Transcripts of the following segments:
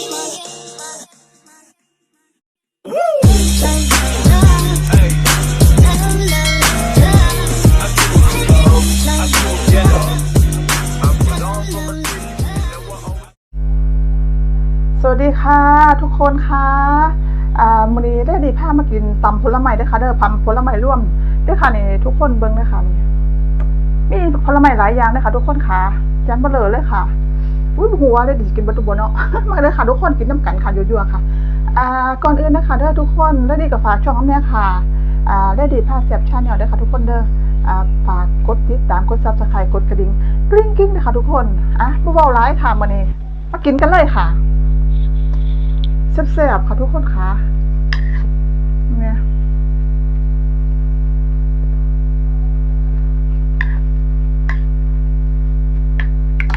สวัสดีค่ะทุกคนค่ะอ่ามื้อนี้ได้ดีพามากินตำผลไม้เด้อค่ะเด้อพัมผลไม้ร่วมด้อค่ะนี่ทุกคนเบิ่งด้อค่ะนี่มีผลไม้หลายอย่างเด้อค่ะ ทุกคนค่ะจานเบลอเลยค่ะ อุ้ยหัวเลยดิกินบัตุบเนาะ มาเลยค่ะทุกคนกินน้ำกันค่ะยั่วๆค่ะ อ่า ก่อนอื่นนะคะเด้อทุกคนได้ดีกับฝากช่องน้ำเนี่ค่ะ อ่าได้ดีพาแซ่บชาแนลเด้อค่ะทุกคนเด้อ อ่า ฝากกดติดตามกด Subscribe กดกระดิ่งกริ๊งกริ้งนะคะทุกคน อะบ่เว้าหลายค่ะมื้อนี้ มากินกันเลยค่ะแซ่บๆค่ะทุกคนค่ะเนี่ย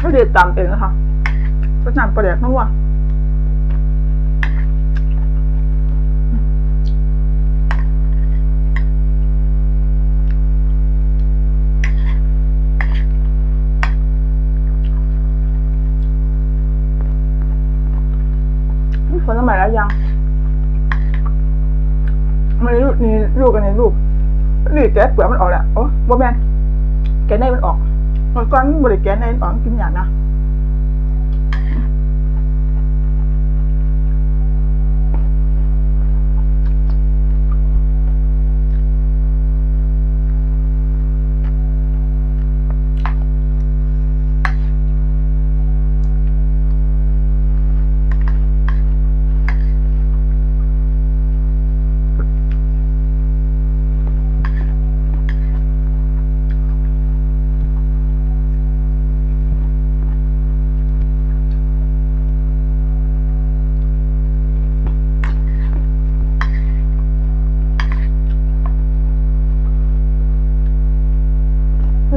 ไม่เด็ดตามเองนะคะ สชาติประเดี๋ยวนัวนี่ผลไม้แล้วยังมันลูกนี่ลูกกันนี่ลูกนี่แกเปลือกมันออกแล้วโอ้บ่แม่นแกะในมันออกมันก้อนบริแกะในมันออกกินอย่างนะ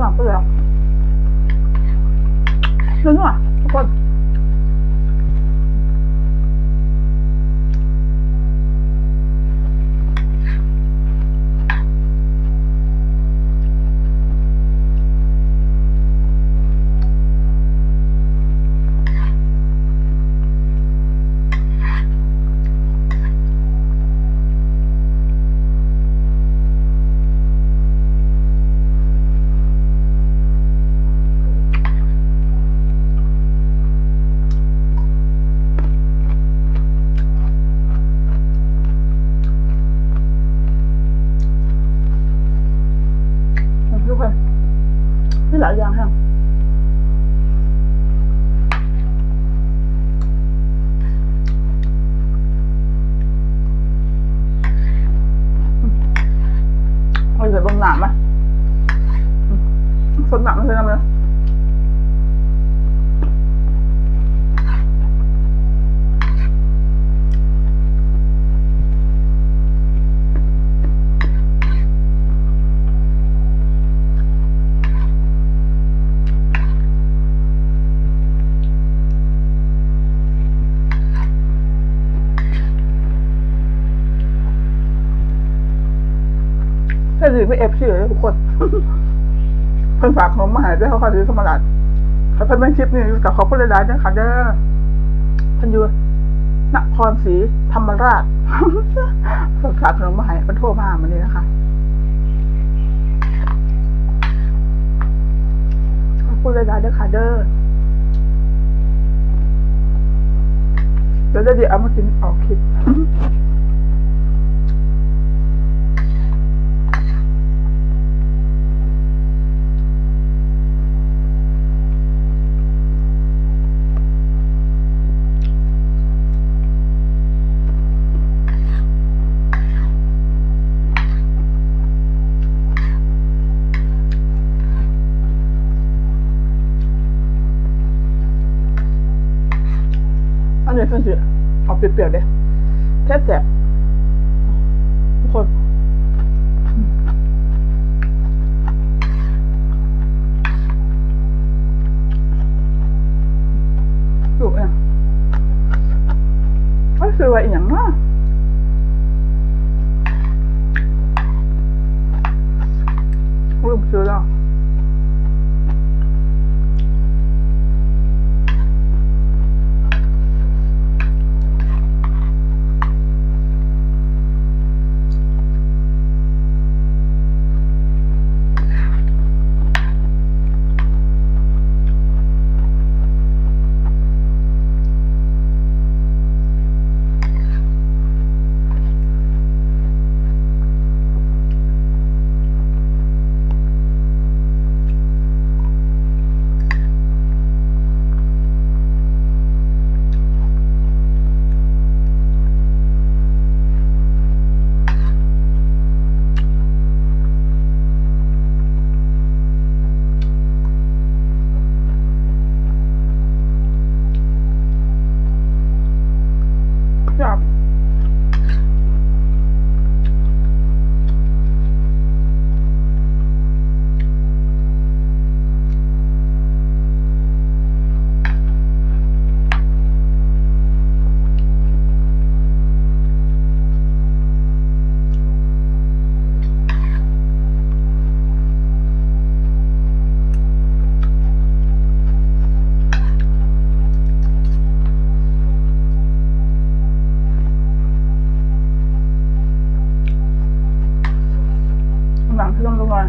พี่หวังเปลือกนึกว่าทุกคนทุกคนนี่หลายอย่างแฮะเอาใส่บนหนามไหมสดหนามไม่ใช่น้ำเลย ถ้าถือไม่เอฟชื่อเลยทุกคน เพิ่นฝากขนมมาใหายด้วยเขาขอซื้อสมาร์ทเขาเพิ่นเป็นชิปนี่กับเขาเพิ่นเลยได้นะคะเด้อเพิ่นอยู่นครศรีธรรมราชเพิ่นฝากขนมมาใหายเพิ่นโทรมาวันนี้นะคะขอบคุณเลยได้เด้อค่ะเด้อเดี๋ยวเดี๋ยวเอามากินออกคลิป่อน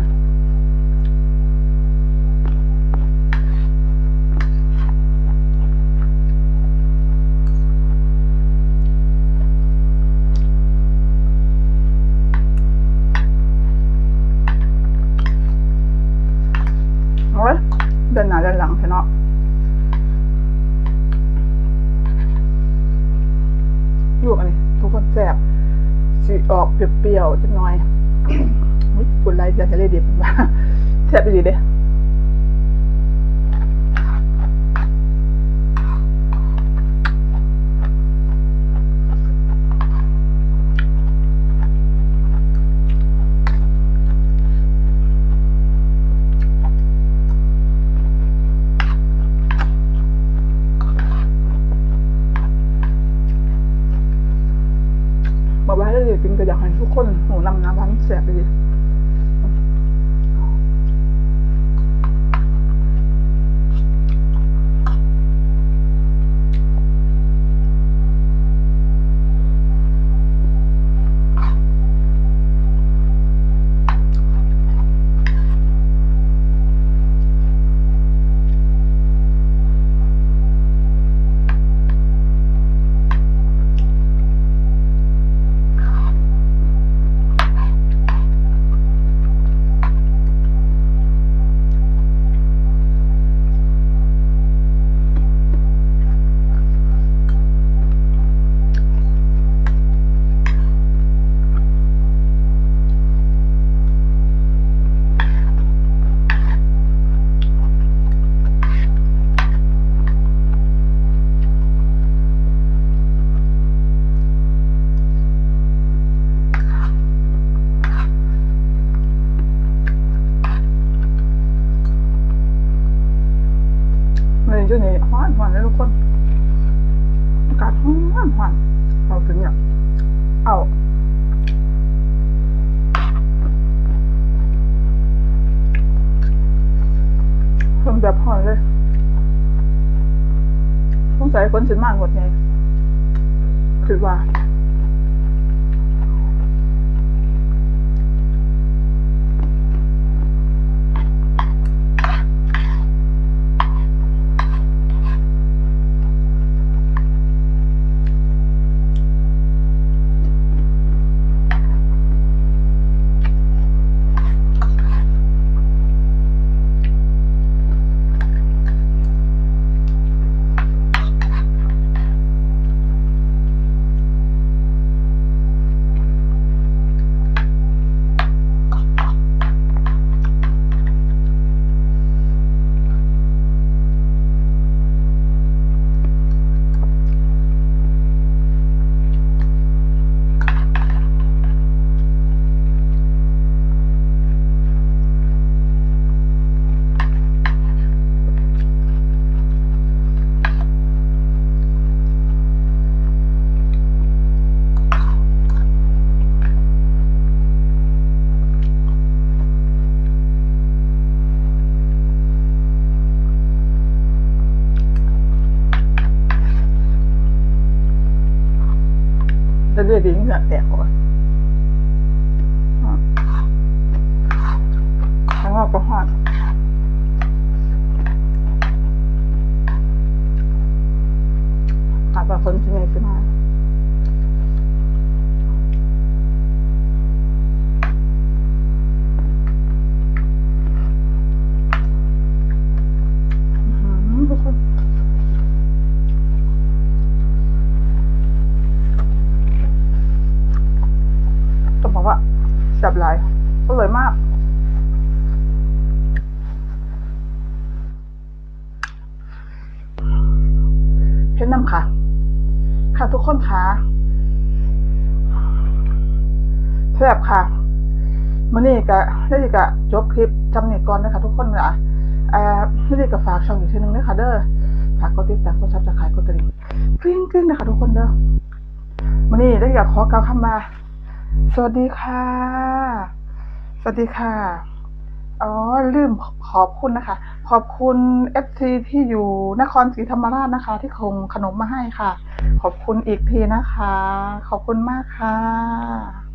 โอ้ยเดินหน้าเดินหลังใช่เนาะอยู่อันนี้ทุกคนแสบสีออกเปรี้ยวๆจังหน่อย อุ๊ยคุณไรจะทะเลดิบมาแซ่บดีเด้บอกว่าถ้าเดี๋ยวกินก็อยากให้ทุกคนหูนำน้ำมันแซ่บดีเลากาศห้อนห้อนเราถึงอย่างเอาคนแบบห้อนเลยสงสัยคนสินมากกว่าไงคือว่า จะเรียกดิ้งเงื่อแตกก่อนข้างนอกก็หอนหาปคนที่ไหนขึ้นมาอื้อหือทุกคน ต้องบอกว่าแซ่บหลายอร่อยมาก เพชรน้ำค่ะ ค่ะทุกคนค่ะแซ่บค่ะมื่อนี้ก็ได้กะจบคลิปจำเนีก่อนนะคะทุกคนค่ะเอ่อได้กะฝากช่องอีกทีนึงด้วยค่ะเด้อฝากกดติดตามกดซับสไครต์กดกระดิ่งกริ๊งกริ๊งนะคะทุกคนเด้อมื่อนี้ได้ดีกะขอกล่าวคำมา สวัสดีค่ะ สวัสดีค่ะ อ๋อ ลืมขอบคุณนะคะ ขอบคุณเอฟซีที่อยู่นครศรีธรรมราชนะคะ ที่คงขนมมาให้ค่ะ ขอบคุณอีกทีนะคะ ขอบคุณมากค่ะ